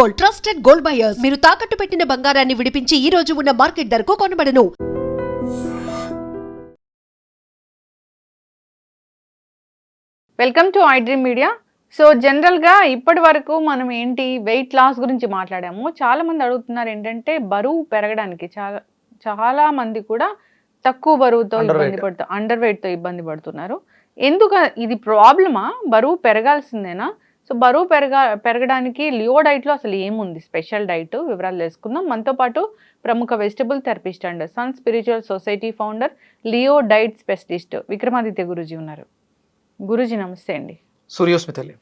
Gold trusted gold buyers. మీరు తాకట్టు పెట్టిన బంగారాన్ని విడిపించి ఈ రోజు ఉన్న మార్కెట్ ధరకు కొనబడను. Welcome to iDream media so జనరల్గా ఇప్పటి వరకు మనం ఏంటి వెయిట్ లాస్ గురించి మాట్లాడాము. చాలా మంది అడుగుతున్నారు ఏంటంటే బరువు పెరగడానికి చాలా చాలా మంది కూడా తక్కువ బరువుతో. ఇబ్బంది పడుతూ అండర్ వెయిట్తో ఇబ్బంది పడుతున్నారు. ఎందుకు ఇది ప్రాబ్లమా బరువు పెరగాల్సిందేనా? సో బరువు పెరగా పెరగడానికి లియో డైట్లో అసలు ఏముంది? స్పెషల్ డైట్ వివరాలు తెలుసుకుందాం. మనతో పాటు ప్రముఖ vegetable therapist and sun spiritual society founder Leo diet specialist Vikramaditya Guruji ఉన్నారు. గురూజీ నమస్తే అండి. సూర్యోస్మితల్లి.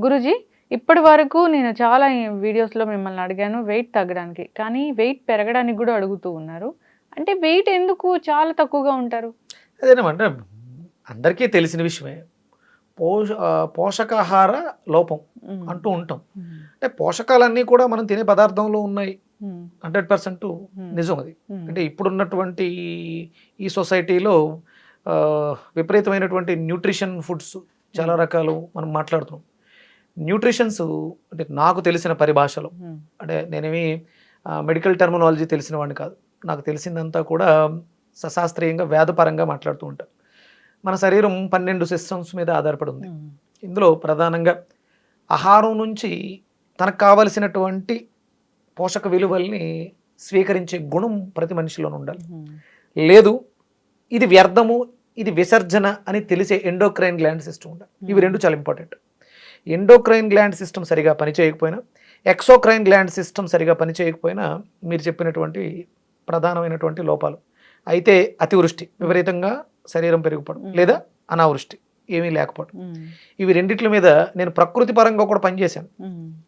గురూజీ ఇప్పటి వరకు నేను చాలా వీడియోస్లో మిమ్మల్ని అడిగాను వెయిట్ తగ్గడానికి. కానీ వెయిట్ పెరగడానికి కూడా అడుగుతూ ఉన్నారు. అంటే వెయిట్ ఎందుకు చాలా తక్కువగా ఉంటారు? అదేనమంటే అందరికీ తెలిసిన విషయమే. పోష పోషకాహార లోపం. అంటూ ఉంటాం. అంటే పోషకాలన్నీ కూడా మనం తినే పదార్థంలో ఉన్నాయి. Hundred percent. నిజం అది. అంటే ఇప్పుడున్నటువంటి ఈ- ఈ సొసైటీలో విపరీతమైనటువంటి న్యూట్రిషన్ ఫుడ్స్ చాలా రకాలు మనం మాట్లాడుతున్నాం న్యూట్రిషన్స్ అంటే నాకు తెలిసిన పరిభాషలో. అంటే నేనేమి మెడికల్ టెర్మినాలజీ తెలిసిన వాడిని కాదు నాకు తెలిసిందంతా కూడా సశాస్త్రీయంగా వేదపరంగా మాట్లాడుతూ ఉంటాను మన శరీరం పన్నెండు సిస్టమ్స్ మీద ఆధారపడి ఉంది. ఇందులో ప్రధానంగా ఆహారం నుంచి తనకు కావలసినటువంటి పోషక విలువల్ని స్వీకరించే గుణం ప్రతి మనిషిలోనూ ఉండాలి. లేదు ఇది వ్యర్థము ఇది విసర్జన అని తెలిసే ఎండోక్రైన్ గ్లాండ్ సిస్టమ్ ఉండాలి. ఇవి రెండు చాలా ఇంపార్టెంట్. ఎండోక్రైన్ గ్లాండ్ సిస్టమ్ సరిగా పనిచేయకపోయినా ఎక్సోక్రైన్ గ్లాండ్ సిస్టమ్ సరిగా పనిచేయకపోయినా మీరు చెప్పినటువంటి ప్రధానమైనటువంటి లోపాలు. అయితే అతివృష్టి విపరీతంగా శరీరం పెరిగిపోవడం. లేదా అనావృష్టి ఏమీ లేకపోవడం. ఇవి రెండిట్ల మీద నేను ప్రకృతి పరంగా కూడా పనిచేశాను.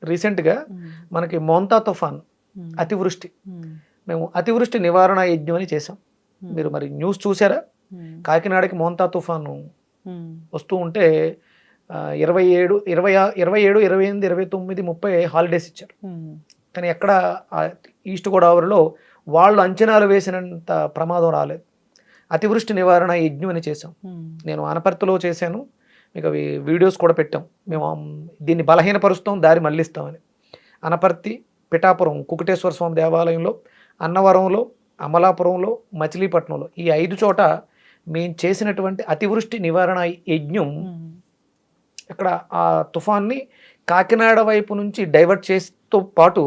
రీసెంట్గా. మనకి మోంతా తుఫాన్. అతివృష్టి మ్మ్. అతివృష్టి నివారణ యజ్ఞం అని చేసాం. మీరు మరి న్యూస్ చూసారా. కాకినాడకి మోంతా తుఫాను. వస్తూ ఉంటే ఇరవై ఏడు ఇరవై ఇరవై ఏడు ఇరవై ఎనిమిది ఇరవై తొమ్మిది ముప్పై హాలిడేస్ ఇచ్చారు. కానీ ఎక్కడ ఈస్ట్ గోదావరిలో వాళ్ళు అంచనాలు వేసినంత ప్రమాదం రాలేదు అతివృష్టి నివారణ యజ్ఞం అని చేసాం. నేను ఆనపర్తిలో చేశాను మీకు అవి వీడియోస్ కూడా పెట్టాం మేము దీన్ని బలహీనపరుస్తాం దారి మళ్ళిస్తామని అనపర్తి పిఠాపురం కుకుటేశ్వర స్వామి దేవాలయంలో అన్నవరంలో అమలాపురంలో మచిలీపట్నంలో ఈ ఐదు చోట మేము చేసినటువంటి అతివృష్టి నివారణ యజ్ఞం మ్మ్. ఇక్కడ ఆ తుఫాన్ని కాకినాడ వైపు నుంచి డైవర్ట్ చేస్తూ పాటు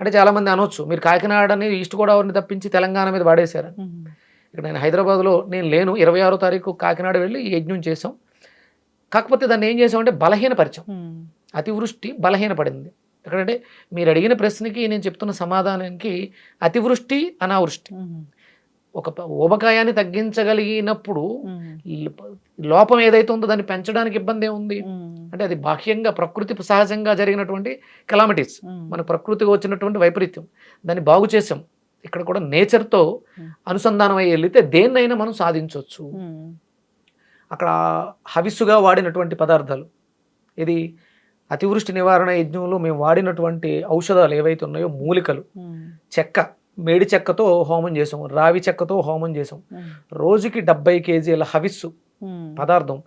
అంటే చాలామంది అనొచ్చు మీరు కాకినాడని ఈస్ట్ గోదావరిని తప్పించి తెలంగాణ మీద వాడేశారు. ఇక్కడ నేను హైదరాబాద్లో నేను లేను. ఇరవై ఆరో తారీఖు కాకినాడ వెళ్ళి యజ్ఞం చేసాం కాకపోతే దాన్ని ఏం చేసామంటే బలహీనపరిచాం. అతివృష్టి బలహీనపడింది. ఎక్కడంటే మీరు అడిగిన ప్రశ్నకి నేను చెప్తున్న సమాధానానికి అతివృష్టి అనావృష్టి. ఒక ఊబకాయాన్ని తగ్గించగలిగినప్పుడు లోపం ఏదైతే ఉందో దాన్ని పెంచడానికి ఇబ్బంది ఏముంది. అంటే అది బాహ్యంగా ప్రకృతి సహజంగా జరిగినటువంటి కెలామిటీస్. మన ప్రకృతికి వచ్చినటువంటి వైపరీత్యం. దాన్ని బాగు చేసాం ఇక్కడ కూడా నేచర్తో. అనుసంధానం అయ్యి వెళితే దేన్నైనా మనం సాధించవచ్చు. అక్కడ హవిస్సుగా వాడినటువంటి పదార్థాలు ఇది అతివృష్టి నివారణ యజ్ఞంలో మేము వాడినటువంటి ఔషధాలు ఏవైతే ఉన్నాయో మూలికలు. చెక్క మేడి చెక్కతో హోమం చేసాం రావి చెక్కతో హోమం చేసాం. రోజుకి డెబ్బై కేజీల హవిస్సు. పదార్థం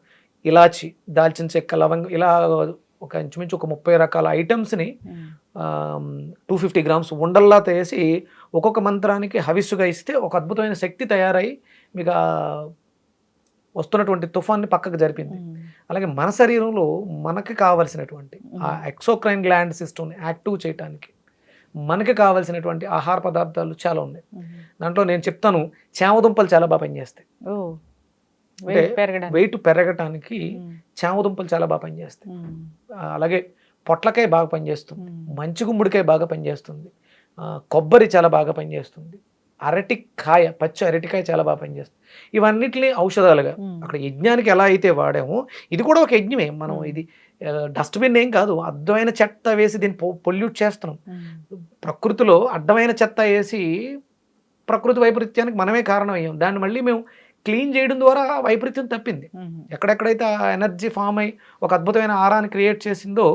ఇలాచి దాల్చిన చెక్క లవంగం ఇలా ఒక ఇంచుమించు ఒక ముప్పై రకాల ఐటమ్స్ని. టూ ఫిఫ్టీ గ్రామ్స్ ఉండల్లా చేసి ఒక్కొక్క మంత్రానికి హవిస్సుగా ఇస్తే ఒక అద్భుతమైన శక్తి తయారై మీకు వస్తున్నటువంటి తుఫాన్ని పక్కకు జరిపింది. అలాగే మన శరీరంలో మనకి కావలసినటువంటి ఆ ఎక్సోక్రైన్ గ్లాండ్ సిస్టమ్ని యాక్టివ్ చేయడానికి మనకి కావలసినటువంటి ఆహార పదార్థాలు చాలా ఉన్నాయి. దాంట్లో నేను చెప్తాను చామదుంపలు చాలా బాగా పనిచేస్తాయి. వెయిట్ పెరగటానికి. చామదుంపలు చాలా బాగా పనిచేస్తాయి. అలాగే పొట్లకాయ బాగా పనిచేస్తుంది. మంచి గుమ్మడికాయ బాగా పనిచేస్తుంది. కొబ్బరి చాలా బాగా పనిచేస్తుంది అరటికాయ పచ్చి అరటికాయ చాలా బాగా పనిచేస్తుంది ఇవన్నిటిని ఔషధాలుగా. అక్కడ యజ్ఞానికి ఎలా అయితే వాడామో ఇది కూడా ఒక యజ్ఞమే మనం. ఇది డస్ట్బిన్ ఏం కాదు అడ్డమైన చెత్త వేసి దీన్ని పొల్యూట్ చేస్తున్నాం. ప్రకృతిలో అడ్డమైన చెత్త వేసి ప్రకృతి వైపరీత్యానికి మనమే కారణం అయ్యాం దాన్ని మళ్ళీ మేము క్లీన్ చేయడం ద్వారా వైపరీత్యం తప్పింది. ఎక్కడెక్కడైతే ఆ ఎనర్జీ ఫామ్ అయి ఒక అద్భుతమైన ఆరాన్ని క్రియేట్ చేసిందో.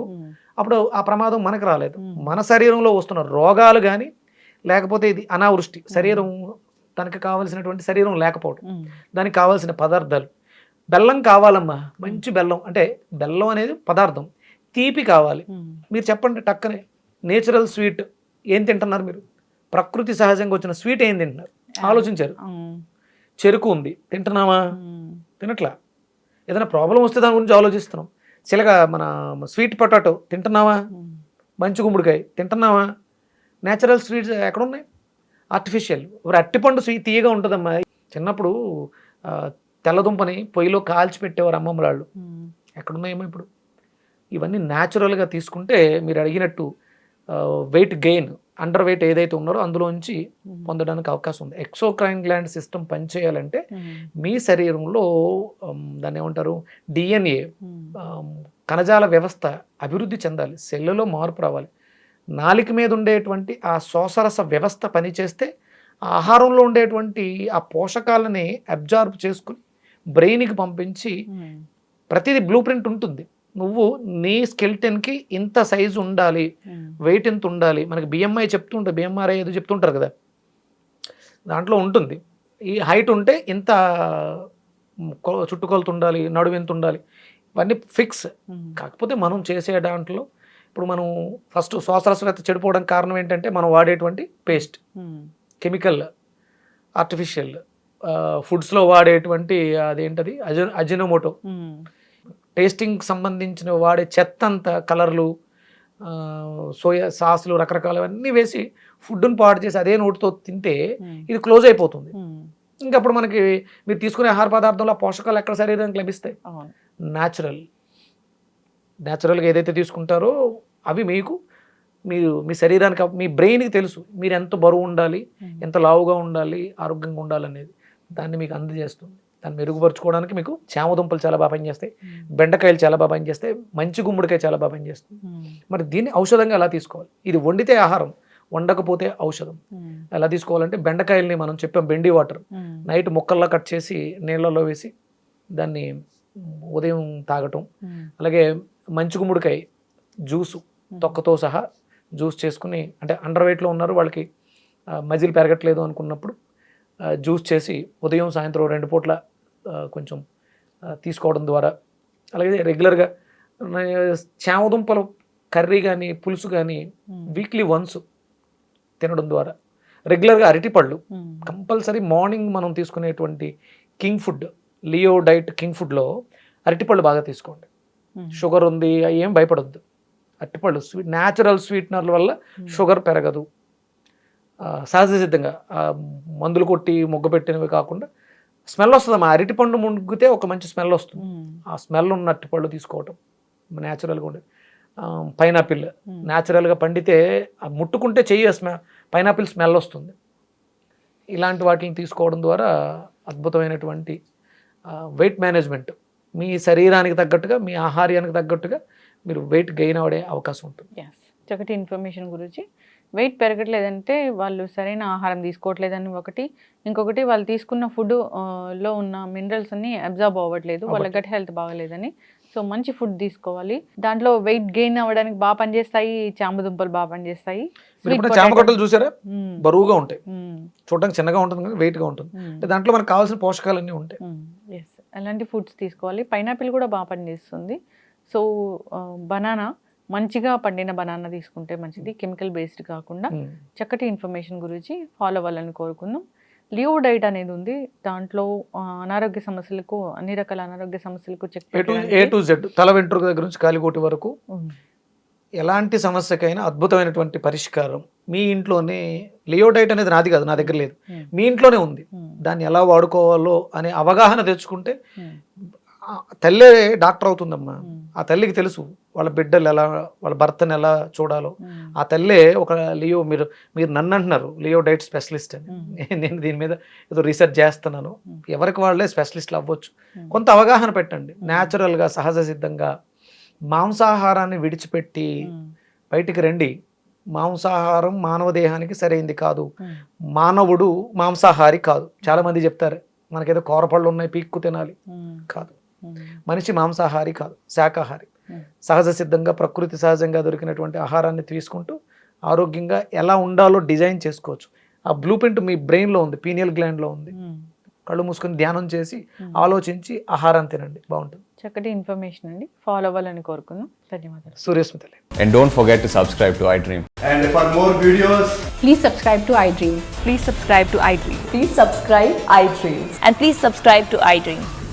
అప్పుడు ఆ ప్రమాదం మనకు రాలేదు. మన శరీరంలో వస్తున్న రోగాలు కానీ లేకపోతే ఇది అనావృష్టి శరీరం తనకి కావలసినటువంటి శరీరం లేకపోవడం. దానికి కావాల్సిన పదార్థాలు. బెల్లం కావాలమ్మా మంచి బెల్లం. అంటే బెల్లం అనేది పదార్థం. తీపి కావాలి. మీరు చెప్పండి టక్కనే. నేచురల్ స్వీట్ ఏం తింటున్నారు మీరు? ప్రకృతి సహజంగా వచ్చిన స్వీట్ ఏం తింటున్నారు? ఆలోచించారు. చెరుకు ఉంది. తింటున్నామా తినట్లా? ఏదైనా ప్రాబ్లం వస్తే దాని గురించి ఆలోచిస్తున్నాం. చిలక మన స్వీట్ పొటాటో తింటున్నావా? మంచి గుమ్మడికాయ తింటున్నావా? నేచురల్ స్వీట్స్ ఎక్కడున్నాయి? ఆర్టిఫిషియల్ ఇప్పుడు అట్టిపండు స్వీట్ తీయగా ఉంటుందమ్మా. చిన్నప్పుడు తెల్లదుంపని పొయ్యిలో కాల్చి పెట్టేవారు అమ్మమ్మ వాళ్ళు. ఎక్కడున్నాయేమో ఇప్పుడు? ఇవన్నీ న్యాచురల్గా తీసుకుంటే మీరు అడిగినట్టు వెయిట్ గెయిన్ అండర్ వెయిట్ ఏదైతే ఉన్నారో అందులోంచి పొందడానికి అవకాశం ఉంది. ఎక్సోక్రైన్ గ్లాండ్ సిస్టమ్ పనిచేయాలంటే మీ శరీరంలో దాన్ని ఏమంటారు? డిఎన్ఏ కణజాల వ్యవస్థ అభివృద్ధి చెందాలి. సెల్లులో మార్పు రావాలి. నాలిక మీద ఉండేటువంటి ఆ శోషరస వ్యవస్థ పనిచేస్తే ఆ ఆహారంలో ఉండేటువంటి ఆ పోషకాలని అబ్జార్బ్ చేసుకుని బ్రెయిన్కి పంపించి ప్రతిదీ బ్లూ ప్రింట్ ఉంటుంది. నువ్వు నీ స్కెల్టన్కి ఇంత సైజు ఉండాలి ఉమ్, వెయిట్ ఎంత ఉండాలి? మనకి బిఎంఐ చెప్తుంటే బిఎంఆర్ఐ ఏదో చెప్తుంటారు కదా? దాంట్లో ఉంటుంది. ఈ హైట్ ఉంటే ఇంత చుట్టుకొలత ఉండాలి నడువు ఎంత ఉండాలి ఇవన్నీ ఫిక్స్. ఉమ్, కాకపోతే మనం చేసే దాంట్లో ఇప్పుడు మనం ఫస్ట్ శ్వాసరస్వత చెడిపోవడానికి కారణం ఏంటంటే మనం వాడేటువంటి పేస్ట్. ఉమ్, కెమికల్ ఆర్టిఫిషియల్ ఫుడ్స్లో వాడేటువంటి అదేంటది? అజ అజినోమోటో. ఉమ్, టేస్టింగ్ సంబంధించిన వాడే చెత్త అంతా కలర్లు సోయా సాసులు రకరకాలు అన్నీ వేసి ఫుడ్ని పాడు చేసి అదే నోటితో తింటే ఇది క్లోజ్ అయిపోతుంది. ఉమ్, ఇంకా అప్పుడు మనకి మీరు తీసుకునే ఆహార పదార్థంలో పోషకాలు ఎక్కడ శరీరానికి లభిస్తాయి? న్యాచురల్ న్యాచురల్గా ఏదైతే తీసుకుంటారో అవి మీకు మీరు మీ శరీరానికి మీ బ్రెయిన్కి తెలుసు మీరు ఎంత బరువు ఉండాలి ఎంత లావుగా ఉండాలి ఆరోగ్యంగా ఉండాలి అనేది దాన్ని మీకు అందజేస్తుంది. దాన్ని మెరుగుపరచుకోవడానికి మీకు చామదుంపలు చాలా బాగా పనిచేస్తాయి. బెండకాయలు చాలా బాగా పనిచేస్తాయి. మంచి గుమ్మడికాయ చాలా బాగా పనిచేస్తుంది. మరి దీన్ని ఔషధంగా ఎలా తీసుకోవాలి? ఇది వండితే ఆహారం వండకపోతే ఔషధం. ఎలా తీసుకోవాలంటే బెండకాయల్ని మనం చెప్పాం బెండి వాటర్ నైట్ ముక్కల్లా కట్ చేసి నీళ్ళలో వేసి దాన్ని ఉదయం తాగటం. అలాగే మంచి గుమ్మడికాయ జ్యూసు తొక్కతో సహా జ్యూస్ చేసుకుని అంటే అండర్ వెయిట్లో ఉన్నారు వాళ్ళకి మజిల్ పెరగట్లేదు అనుకున్నప్పుడు జ్యూస్ చేసి ఉదయం సాయంత్రం రెండు పూట్ల కొంచెం తీసుకోవడం ద్వారా అలాగే రెగ్యులర్గా చామదుంపల కర్రీ కానీ పులుసు కానీ వీక్లీ వన్స్ తినడం ద్వారా రెగ్యులర్గా అరటిపళ్ళు కంపల్సరీ మార్నింగ్ మనం తీసుకునేటువంటి king food Leo diet king ఫుడ్లో అరటిపళ్ళు బాగా తీసుకోండి. షుగర్ ఉంది అవి ఏం భయపడొద్దు. అరటిపళ్ళు స్వీట్ న్యాచురల్ స్వీట్నర్ల వల్ల షుగర్ పెరగదు. సహజ సిద్ధంగా మందులు కొట్టి మొగ్గ పెట్టినవి కాకుండా స్మెల్ వస్తుంది. మా అరటిపండు ముగ్గితే ఒక మంచి స్మెల్ వస్తుంది. ఆ స్మెల్ ఉన్న అరటిపళ్ళు తీసుకోవటం న్యాచురల్గా ఉండే. పైనాపిల్ న్యాచురల్గా పండితే ఆ ముట్టుకుంటే చెయ్యి స్మె పైనాపిల్ స్మెల్ వస్తుంది. ఇలాంటి వాటిని తీసుకోవడం ద్వారా అద్భుతమైనటువంటి వెయిట్ మేనేజ్మెంట్ మీ శరీరానికి తగ్గట్టుగా మీ ఆహార్యానికి తగ్గట్టుగా మీరు వెయిట్ గెయిన్ అవడే అవకాశం ఉంటుంది. Yes. చక్కటి ఇన్ఫర్మేషన్ గురించి వెయిట్ పెరగట్లేదంటే వాళ్ళు సరైన ఆహారం తీసుకోవట్లేదని ఒకటి. ఇంకొకటి వాళ్ళు తీసుకున్న ఫుడ్లో ఉన్న మినరల్స్ అన్ని అబ్జర్వ్ అవ్వట్లేదు. వాళ్ళ. గట్ హెల్త్ బాగలేదని. సో మంచి ఫుడ్ తీసుకోవాలి. దాంట్లో వెయిట్ గెయిన్ అవ్వడానికి బాగా పనిచేస్తాయి. చామదుంపలు బాగా పనిచేస్తాయి. చామగడ్డలు చూసారా. బరువుగా ఉంటాయి. చూడడానికి చిన్నగా ఉంటుంది కానీ వెయిట్గా ఉంటుంది. అంటే దాంట్లో మనకు కావాల్సిన పోషకాలన్నీ ఉంటాయి. ఎస్ అలాంటి ఫుడ్స్ తీసుకోవాలి. పైనాపిల్ కూడా బాగా పనిచేస్తుంది. సో బనానా మంచిగా పండిన బనానా తీసుకుంటే మంచిది కెమికల్ బేస్డ్ కాకుండా మ్మ్. చక్కటి ఇన్ఫర్మేషన్ గురించి ఫాలో అవ్వాలని కోరుకుందాం. లియో డైట్ అనేది ఉంది. దాంట్లో అనారోగ్య సమస్యలకు అన్ని రకాల అనారోగ్య సమస్యలకు చెక్ ఏ టు జెడ్ తల వెంట్రుక దగ్గర నుంచి కాలికోటి వరకు ఎలాంటి సమస్యకైనా అద్భుతమైనటువంటి పరిష్కారం మీ ఇంట్లోనే లియోడైట్ అనేది నాది కాదు నా దగ్గర లేదు. మీ ఇంట్లోనే ఉంది. దాన్ని ఎలా వాడుకోవాలో అనే అవగాహన తెచ్చుకుంటే తల్లే డాక్టర్ అవుతుందమ్మా. ఆ తల్లికి తెలుసు వాళ్ళ బిడ్డలు ఎలా వాళ్ళ భర్తను ఎలా చూడాలో. ఆ తల్లే ఒక లియో మీరు మీరు నన్ను అంటున్నారు లియో డైట్ స్పెషలిస్ట్ అని. నేను దీని మీద ఏదో రీసెర్చ్ చేస్తున్నాను. ఎవరికి వాళ్ళే స్పెషలిస్ట్లు అవ్వచ్చు. కొంత అవగాహన పెట్టండి. న్యాచురల్గా సహజ సిద్ధంగా మాంసాహారాన్ని విడిచిపెట్టి బయటికి రండి. మాంసాహారం మానవ దేహానికి సరైంది కాదు. మానవుడు మాంసాహారి కాదు. చాలా మంది చెప్తారు మనకేదో కూరపళ్ళు ఉన్నాయి పీక్కు తినాలి. కాదు. మనిషి మాంసాహారి కాదు శాకాహారి. సహజ సిద్ధంగా ప్రకృతి సహజంగా దొరికినటువంటి ఆహారాన్ని తీసుకుంటూ ఆరోగ్యంగా ఎలా ఉండాలో డిజైన్ చేసుకోవచ్చు ఆ బ్లూ ప్రింట్ మీ బ్రెయిన్లో ఉంది పీనియల్ గ్లాండ్లో ఉంది కళ్ళు మూసుకొని ధ్యానం చేసి ఆలోచించి ఆహారం తినండి బాగుంటుంది చక్కటి ఇన్ఫర్మేషన్ అండి ఫాలో అవ్వాలని కోరుకుందాం ధన్యవాదాలు సూర్యస్మితలే And don't forget to subscribe to iDream. And for more videos, Please subscribe to iDream. Please subscribe to iDream. Please subscribe iDream. And please subscribe to iDream.